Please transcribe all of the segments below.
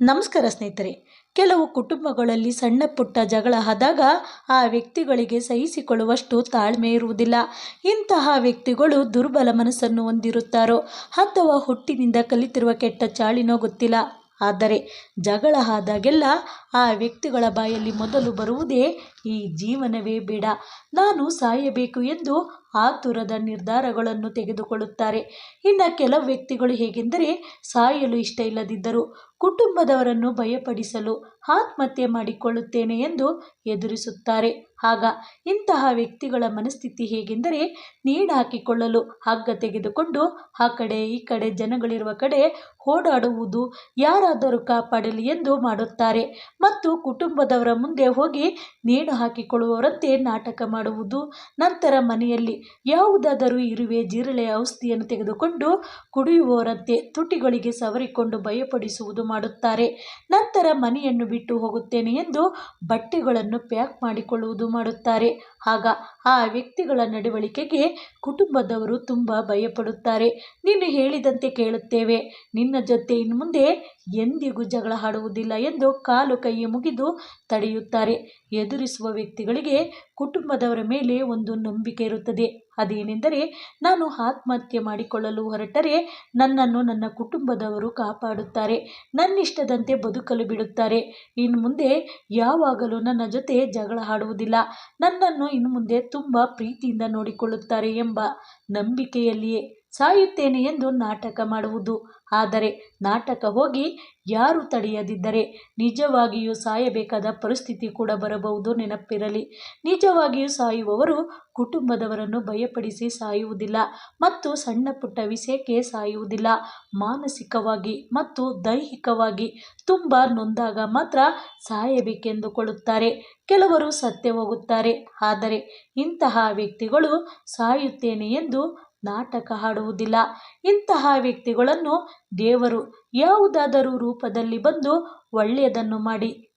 ನಮಸ್ಕಾರ ಸ್ನೇಹಿತರೆ. ಕೆಲವು ಕುಟುಂಬಗಳಲ್ಲಿ ಸಣ್ಣ ಪುಟ್ಟ ಜಗಳ ಆದಾಗ ಆ ವ್ಯಕ್ತಿಗಳಿಗೆ ಸಹಿಸಿಕೊಳ್ಳುವಷ್ಟು ತಾಳ್ಮೆ ಇರುವುದಿಲ್ಲ. ಇಂತಹ ವ್ಯಕ್ತಿಗಳು ದುರ್ಬಲ ಮನಸ್ಸನ್ನು ಹೊಂದಿರುತ್ತಾರೋ ಅಥವಾ ಹುಟ್ಟಿನಿಂದ ಕಲಿತಿರುವ ಕೆಟ್ಟ ಚಾಳಿನೋ ಗೊತ್ತಿಲ್ಲ. ಆದರೆ ಜಗಳ ಆದಾಗೆಲ್ಲ ಆ ವ್ಯಕ್ತಿಗಳ ಬಾಯಲ್ಲಿ ಮೊದಲು ಬರುವುದೇ ಈ ಜೀವನವೇ ಬೇಡ, ನಾನು ಸಾಯಬೇಕು ಎಂದು ಆತುರದ ನಿರ್ಧಾರಗಳನ್ನು ತೆಗೆದುಕೊಳ್ಳುತ್ತಾರೆ. ಇನ್ನು ಕೆಲವು ವ್ಯಕ್ತಿಗಳು ಹೇಗೆಂದರೆ, ಸಾಯಲು ಇಷ್ಟ ಇಲ್ಲದಿದ್ದರೂ ಕುಟುಂಬದವರನ್ನು ಭಯಪಡಿಸಲು ಆತ್ಮಹತ್ಯೆ ಮಾಡಿಕೊಳ್ಳುತ್ತೇನೆ ಎಂದು ಎದುರಿಸುತ್ತಾರೆ. ಆಗ ಇಂತಹ ವ್ಯಕ್ತಿಗಳ ಮನಸ್ಥಿತಿ ಹೇಗೆಂದರೆ ನೀಡಾಕಿಕೊಳ್ಳಲು ಹಗ್ಗ ತೆಗೆದುಕೊಂಡು ಆ ಕಡೆ ಈ ಕಡೆ ಜನಗಳಿರುವ ಕಡೆ ಓಡಾಡುವುದು ಯಾರಾದರೂ ಕಾಪಾಡಲಿ ಎಂದು ಮಾಡುತ್ತಾರೆ. ಮತ್ತು ಕುಟುಂಬದವರ ಮುಂದೆ ಹೋಗಿ ನೇಣು ಹಾಕಿಕೊಳ್ಳುವವರಂತೆ ನಾಟಕ ಮಾಡುವುದು. ನಂತರ ಮನೆಯಲ್ಲಿ ಯಾವುದಾದರೂ ಇರುವೆ, ಜಿರಳೆ, ಔಷಧಿಯನ್ನು ತೆಗೆದುಕೊಂಡು ಕುಡಿಯುವವರಂತೆ ತುಟಿಗಳಿಗೆ ಸವರಿಕೊಂಡು ಭಯಪಡಿಸುವುದು ಮಾಡುತ್ತಾರೆ. ನಂತರ ಮನೆಯನ್ನು ಬಿಟ್ಟು ಹೋಗುತ್ತೇನೆ ಎಂದು ಬಟ್ಟೆಗಳನ್ನು ಪ್ಯಾಕ್ ಮಾಡಿಕೊಳ್ಳುವುದು ಮಾಡುತ್ತಾರೆ. ಆಗ ಆ ವ್ಯಕ್ತಿಗಳ ನಡವಳಿಕೆಗೆ ಕುಟುಂಬದವರು ತುಂಬ ಭಯಪಡುತ್ತಾರೆ. ನೀನು ಹೇಳಿದಂತೆ ಕೇಳುತ್ತೇವೆ, ನಿನ್ನ ಜೊತೆ ಇನ್ನು ಮುಂದೆ ಎಂದಿಗೂ ಜಗಳ ಹಾಡುವುದಿಲ್ಲ ಎಂದು ಕಾಲು ಕೈ ಮುಗಿದು ತಡೆಯುತ್ತಾರೆ. ಎದುರಿಸುವ ವ್ಯಕ್ತಿಗಳಿಗೆ ಕುಟುಂಬದವರ ಮೇಲೆ ಒಂದು ನಂಬಿಕೆ ಇರುತ್ತದೆ. ಅದೇನೆಂದರೆ ನಾನು ಆತ್ಮಹತ್ಯೆ ಮಾಡಿಕೊಳ್ಳಲು ಹೊರಟರೆ ನನ್ನನ್ನು ನನ್ನ ಕುಟುಂಬದವರು ಕಾಪಾಡುತ್ತಾರೆ, ನನ್ನಿಷ್ಟದಂತೆ ಬದುಕಲು ಬಿಡುತ್ತಾರೆ. ಇನ್ನು ಮುಂದೆ ಯಾವಾಗಲೂ ನನ್ನ ಜೊತೆ ಜಗಳ ಆಡುವುದಿಲ್ಲ, ನನ್ನನ್ನು ಇನ್ನು ಮುಂದೆ ತುಂಬ ಪ್ರೀತಿಯಿಂದ ನೋಡಿಕೊಳ್ಳುತ್ತಾರೆ ಎಂಬ ನಂಬಿಕೆಯಲ್ಲಿಯೇ ಸಾಯುತ್ತೇನೆ ಎಂದು ನಾಟಕ ಮಾಡುವುದು. ಆದರೆ ನಾಟಕ ಹೋಗಿ ಯಾರು ತಡೆಯದಿದ್ದರೆ ನಿಜವಾಗಿಯೂ ಸಾಯಬೇಕಾದ ಪರಿಸ್ಥಿತಿ ಕೂಡ ಬರಬಹುದು ನೆನಪಿರಲಿ. ನಿಜವಾಗಿಯೂ ಸಾಯುವವರು ಕುಟುಂಬದವರನ್ನು ಭಯಪಡಿಸಿ ಸಾಯುವುದಿಲ್ಲ ಮತ್ತು ಸಣ್ಣ ಪುಟ್ಟ ವಿಷಯಕ್ಕೆ ಸಾಯುವುದಿಲ್ಲ. ಮಾನಸಿಕವಾಗಿ ಮತ್ತು ದೈಹಿಕವಾಗಿ ತುಂಬ ನೊಂದಾಗ ಮಾತ್ರ ಸಾಯಬೇಕೆಂದುಕೊಳ್ಳುತ್ತಾರೆ. ಕೆಲವರು ಸತ್ಯ ಹೋಗುತ್ತಾರೆ ಆದರೆ ಇಂತಹ ವ್ಯಕ್ತಿಗಳು ಸಾಯುತ್ತೇನೆ ಎಂದು ನಾಟಕ ಹಾಡುವುದಿಲ್ಲ. ಇಂತಹ ವ್ಯಕ್ತಿಗಳನ್ನು ದೇವರು ಯಾವುದಾದರೂ ರೂಪದಲ್ಲಿ ಬಂದು ಒಳ್ಳೆಯದನ್ನು ಮಾಡಿ.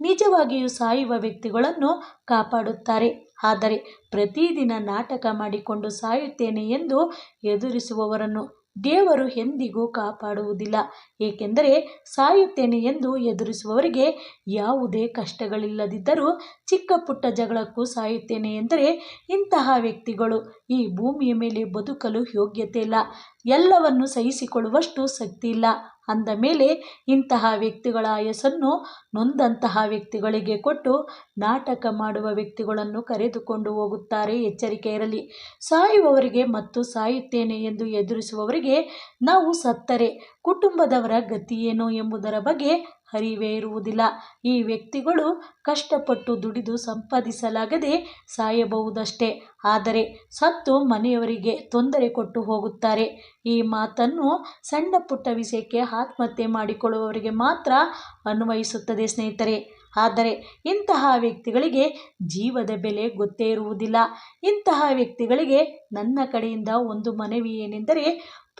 ನಿಜವಾಗಿಯೂ ಸಾಯುವ ವ್ಯಕ್ತಿಗಳನ್ನು ಕಾಪಾಡುತ್ತಾರೆ. ಆದರೆ ಪ್ರತಿದಿನ ನಾಟಕ ಮಾಡಿಕೊಂಡು ಸಾಯುತ್ತೇನೆ ಎಂದು ಎದುರಿಸುವವರನ್ನು ದೇವರು ಎಂದಿಗೂ ಕಾಪಾಡುವುದಿಲ್ಲ, ಏಕೆಂದರೆ ಸಾಯುತ್ತೇನೆ ಎಂದು ಎದುರಿಸುವವರಿಗೆ ಯಾವುದೇ ಕಷ್ಟಗಳಿಲ್ಲದಿದ್ದರೂ ಚಿಕ್ಕ ಪುಟ್ಟ ಜಗಳಕ್ಕೂ ಸಾಯುತ್ತೇನೆ ಎಂದರೆ ಇಂತಹ ವ್ಯಕ್ತಿಗಳು ಈ ಭೂಮಿಯ ಮೇಲೆ ಬದುಕಲು ಯೋಗ್ಯತೆ ಇಲ್ಲ. ಎಲ್ಲವನ್ನು ಸಹಿಸಿಕೊಳ್ಳುವಷ್ಟು ಇಲ್ಲ. ಅಂದ ಮೇಲೆ ಇಂತಹ ವ್ಯಕ್ತಿಗಳ ಆಯಸ್ಸನ್ನು ನೊಂದಂತಹ ವ್ಯಕ್ತಿಗಳಿಗೆ ಕೊಟ್ಟು ನಾಟಕ ಮಾಡುವ ವ್ಯಕ್ತಿಗಳನ್ನು ಕರೆದುಕೊಂಡು ಹೋಗುತ್ತಾರೆ. ಎಚ್ಚರಿಕೆ ಇರಲಿ. ಸಾಯುವವರಿಗೆ ಮತ್ತು ಸಾಯುತ್ತೇನೆ ಎಂದು ಎದುರಿಸುವವರಿಗೆ ನಾವು ಸತ್ತರೆ. ಕುಟುಂಬದವರ ಗತಿಯೇನು ಎಂಬುದರ ಬಗ್ಗೆ ಅರಿವೇ ಇರುವುದಿಲ್ಲ ಈ ವ್ಯಕ್ತಿಗಳು ಕಷ್ಟಪಟ್ಟು ದುಡಿದು ಸಂಪಾದಿಸಲಾಗದೆ ಸಾಯಬಹುದಷ್ಟೇ. ಆದರೆ ಸತ್ತು ಮನೆಯವರಿಗೆ ತೊಂದರೆ ಕೊಟ್ಟು ಹೋಗುತ್ತಾರೆ. ಈ ಮಾತನ್ನು ಸಣ್ಣ ಪುಟ್ಟ ವಿಷಯಕ್ಕೆ ಆತ್ಮಹತ್ಯೆ ಮಾಡಿಕೊಳ್ಳುವವರಿಗೆ ಮಾತ್ರ ಅನ್ವಯಿಸುತ್ತದೆ ಸ್ನೇಹಿತರೆ. ಆದರೆ ಇಂತಹ ವ್ಯಕ್ತಿಗಳಿಗೆ ಜೀವದ ಬೆಲೆ ಗೊತ್ತೇ ಇರುವುದಿಲ್ಲ. ಇಂತಹ ವ್ಯಕ್ತಿಗಳಿಗೆ ನನ್ನ ಕಡೆಯಿಂದ ಒಂದು ಮನವಿ ಏನೆಂದರೆ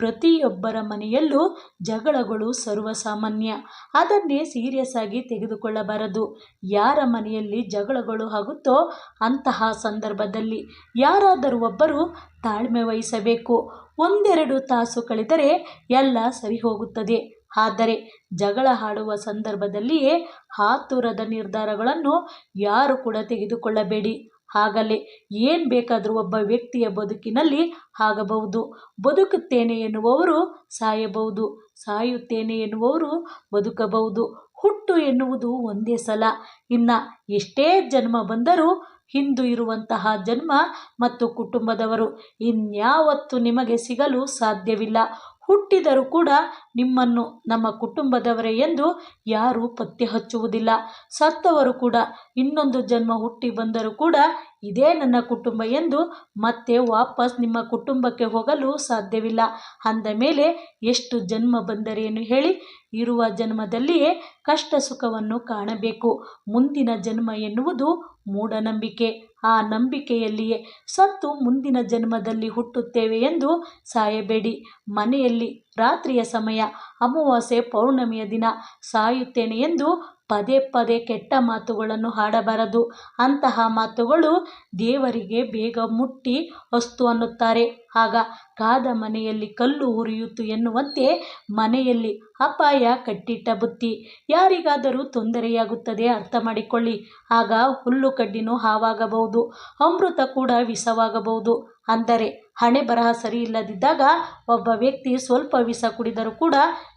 ಪ್ರತಿಯೊಬ್ಬರ ಮನೆಯಲ್ಲೂ ಜಗಳಗಳು ಸರ್ವಸಾಮಾನ್ಯ. ಅದನ್ನೇ ಸೀರಿಯಸ್ ಆಗಿ ತೆಗೆದುಕೊಳ್ಳಬಾರದು. ಯಾರ ಮನೆಯಲ್ಲಿ ಜಗಳಗಳು ಆಗುತ್ತೋ ಅಂತಹ ಸಂದರ್ಭದಲ್ಲಿ ಯಾರಾದರೂ ಒಬ್ಬರು ತಾಳ್ಮೆ ವಹಿಸಬೇಕು. ಒಂದೆರಡು ತಾಸು ಕಳೆದರೆ ಎಲ್ಲ ಸರಿ ಹೋಗುತ್ತದೆ ಆದರೆ ಜಗಳ ಆಡುವ ಸಂದರ್ಭದಲ್ಲಿಯೇ ಆತುರದ ನಿರ್ಧಾರಗಳನ್ನು ಯಾರು ಕೂಡ ತೆಗೆದುಕೊಳ್ಳಬೇಡಿ. ಆಗಲೇ ಏನು ಬೇಕಾದರೂ ಒಬ್ಬ ವ್ಯಕ್ತಿಯ ಬದುಕಿನಲ್ಲಿ ಆಗಬಹುದು. ಬದುಕುತ್ತೇನೆ ಎನ್ನುವವರು ಸಾಯಬಹುದು. ಸಾಯುತ್ತೇನೆ ಎನ್ನುವವರು ಬದುಕಬಹುದು. ಹುಟ್ಟು ಎನ್ನುವುದು ಒಂದೇ ಸಲ. ಇನ್ನು ಎಷ್ಟೇ ಜನ್ಮ ಬಂದರೂ ಹಿಂದು ಇರುವಂತಹ ಜನ್ಮ ಮತ್ತು ಕುಟುಂಬದವರು ಇನ್ಯಾವತ್ತು ನಿಮಗೆ ಸಿಗಲು ಸಾಧ್ಯವಿಲ್ಲ. ಹುಟ್ಟಿದರೂ ಕೂಡ ನಿಮ್ಮನ್ನು ನಮ್ಮ ಕುಟುಂಬದವರೇ ಎಂದು ಯಾರೂ ಪತ್ತೆ ಹಚ್ಚುವುದಿಲ್ಲ. ಸತ್ತವರು ಕೂಡ, ಇನ್ನೊಂದು ಜನ್ಮ ಹುಟ್ಟಿ ಬಂದರೂ ಕೂಡ ಇದೇ ನನ್ನ ಕುಟುಂಬ ಎಂದು ಮತ್ತೆ ವಾಪಸ್ ನಿಮ್ಮ ಕುಟುಂಬಕ್ಕೆ ಹೋಗಲು ಸಾಧ್ಯವಿಲ್ಲ. ಅಂದ ಮೇಲೆ, ಎಷ್ಟು ಜನ್ಮ ಬಂದರೇನು ಹೇಳಿ, ಇರುವ ಜನ್ಮದಲ್ಲಿಯೇ ಕಷ್ಟ ಸುಖವನ್ನು ಕಾಣಬೇಕು. ಮುಂದಿನ ಜನ್ಮ ಎನ್ನುವುದು ಮೂಢನಂಬಿಕೆ. ಆ ನಂಬಿಕೆಯಲ್ಲಿಯೇ ಸತ್ತು ಮುಂದಿನ ಜನ್ಮದಲ್ಲಿ ಹುಟ್ಟುತ್ತೇವೆ ಎಂದು ಸಾಯಬೇಡಿ. ಮನೆಯಲ್ಲಿ ರಾತ್ರಿಯ ಸಮಯ ಅಮಾವಾಸ್ಯೆ ಪೌರ್ಣಮಿಯ ದಿನ ಸಾಯುತ್ತೇನೆ ಎಂದು ಪದೇ ಪದೇ ಕೆಟ್ಟ ಮಾತುಗಳನ್ನು ಹಾಡಬಾರದು. ಅಂತಹ ಮಾತುಗಳು ದೇವರಿಗೆ ಬೇಗ ಮುಟ್ಟಿ ವಸ್ತು ಅನ್ನುತ್ತಾರೆ. ಆಗ ಕಾದ ಮನೆಯಲ್ಲಿ ಕಲ್ಲು ಉರಿಯಿತು ಎನ್ನುವಂತೆ ಮನೆಯಲ್ಲಿ ಅಪಾಯ ಕಟ್ಟಿಟ್ಟ ಬುತ್ತಿ ಯಾರಿಗಾದರೂ ತೊಂದರೆಯಾಗುತ್ತದೆ ಅರ್ಥ ಮಾಡಿಕೊಳ್ಳಿ. ಆಗ ಹುಲ್ಲು ಕಡ್ಡಿನೂ ಹಾವಾಗಬಹುದು. ಅಮೃತ ಕೂಡ ವಿಷವಾಗಬಹುದು. ಅಂದರೆ ಹಣೆ ಬರಹ ಸರಿ ಇಲ್ಲದಿದ್ದಾಗ ಒಬ್ಬ ವ್ಯಕ್ತಿ ಸ್ವಲ್ಪ ವಿಷ ಕುಡಿದರೂ ಕೂಡ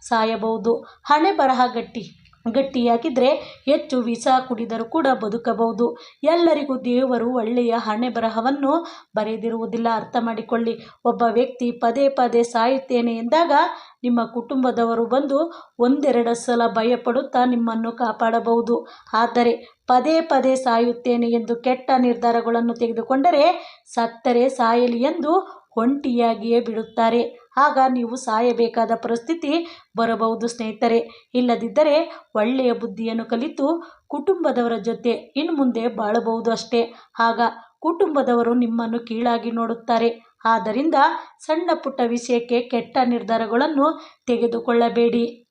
ಸಾಯಬಹುದು. ಹಣೆ ಬರಹ ಗಟ್ಟಿ. ಗಟ್ಟಿಯಾಗಿದ್ದರೆ ಹೆಚ್ಚು ವಿಷ ಕುಡಿದರೂ ಕೂಡ ಬದುಕಬಹುದು. ಎಲ್ಲರಿಗೂ ದೇವರು ಒಳ್ಳೆಯ ಹಣೆ ಬರಹವನ್ನು ಬರೆದಿರುವುದಿಲ್ಲ. ಅರ್ಥ ಮಾಡಿಕೊಳ್ಳಿ. ಒಬ್ಬ ವ್ಯಕ್ತಿ ಪದೇ ಪದೇ ಸಾಯುತ್ತೇನೆ ಎಂದಾಗ ನಿಮ್ಮ ಕುಟುಂಬದವರು ಬಂದು ಒಂದೆರಡು ಸಲ ಭಯಪಡುತ್ತಾ ನಿಮ್ಮನ್ನು ಕಾಪಾಡಬಹುದು. ಆದರೆ ಪದೇ ಪದೇ ಸಾಯುತ್ತೇನೆ ಎಂದು ಕೆಟ್ಟ ನಿರ್ಧಾರಗಳನ್ನು ತೆಗೆದುಕೊಂಡರೆ ಸತ್ತರೆ ಸಾಯಲಿ ಎಂದು ಒಂಟಿಯಾಗಿಯೇ ಬಿಡುತ್ತಾರೆ. ಆಗ ನೀವು ಸಾಯಬೇಕಾದ ಪರಿಸ್ಥಿತಿ ಬರಬಹುದು, ಸ್ನೇಹಿತರೆ. ಇಲ್ಲದಿದ್ದರೆ ಒಳ್ಳೆಯ ಬುದ್ಧಿಯನ್ನು ಕಲಿತು ಕುಟುಂಬದವರ ಜೊತೆ ಇನ್ನು ಮುಂದೆ ಬಾಳಬಹುದು ಅಷ್ಟೇ. ಆಗ ಕುಟುಂಬದವರು ನಿಮ್ಮನ್ನು ಕೀಳಾಗಿ ನೋಡುತ್ತಾರೆ. ಆದ್ದರಿಂದ ಸಣ್ಣ ಪುಟ್ಟ ವಿಷಯಕ್ಕೆ ಕೆಟ್ಟ ನಿರ್ಧಾರಗಳನ್ನು ತೆಗೆದುಕೊಳ್ಳಬೇಡಿ.